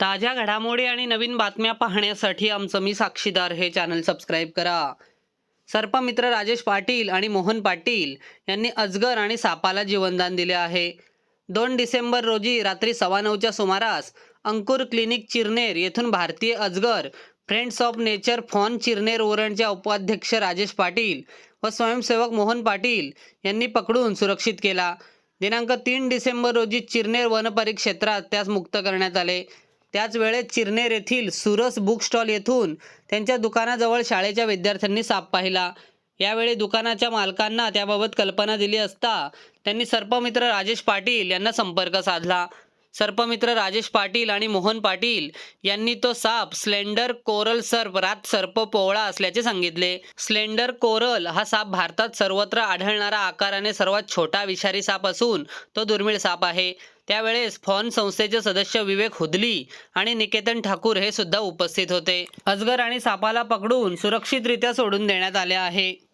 ताज्या घडामोडी आणि नवीन बातम्या पाहण्यासाठी आमचं मी साक्षीदार हे चॅनल सबस्क्राईब करा. सर्पमित्र राजेश पाटील आणि मोहन पाटील यांनी अजगर आणि सापाला जीवनदान दिले आहे. दोन डिसेंबर रोजी रात्री सव्वा नऊच्या सुमारास अंकुर क्लिनिक चिरनेर येथून भारतीय अजगर फ्रेंड्स ऑफ नेचर फॉन चिरनेर ओरणचे उपाध्यक्ष राजेश पाटील व स्वयंसेवक मोहन पाटील यांनी पकडून सुरक्षित केला. दिनांक तीन डिसेंबर रोजी चिरनेर वनपरिक्षेत्रात त्यास मुक्त करण्यात आले. त्याच वेळेस चिरनेर येथील सुरस बुक स्टॉल येथून त्यांच्या दुकानाजवळ शाळेच्या विद्यार्थ्यांनी साप पाहिला. यावेळी दुकानाच्या मालकांना त्याबाबत कल्पना दिली असता त्यांनी सर्पमित्र राजेश पाटील यांना संपर्क साधला. सर्पमित्र राजेश पाटील आणि मोहन पाटील यांनी तो साप स्लेंडर कोरल सर्प रात सर्प पोवळा असल्याचे सांगितले. स्लेंडर कोरल हा साप भारतात सर्वत्र आढळणारा आकाराने सर्वात छोटा विषारी साप असून तो दुर्मिळ साप आहे. त्यावेळेस फॉन संस्थेचे सदस्य विवेक हुदली आणि निकेतन ठाकूर हे सुद्धा उपस्थित होते. अजगर आणि सापाला पकडून सुरक्षितरित्या सोडून देण्यात आले आहे.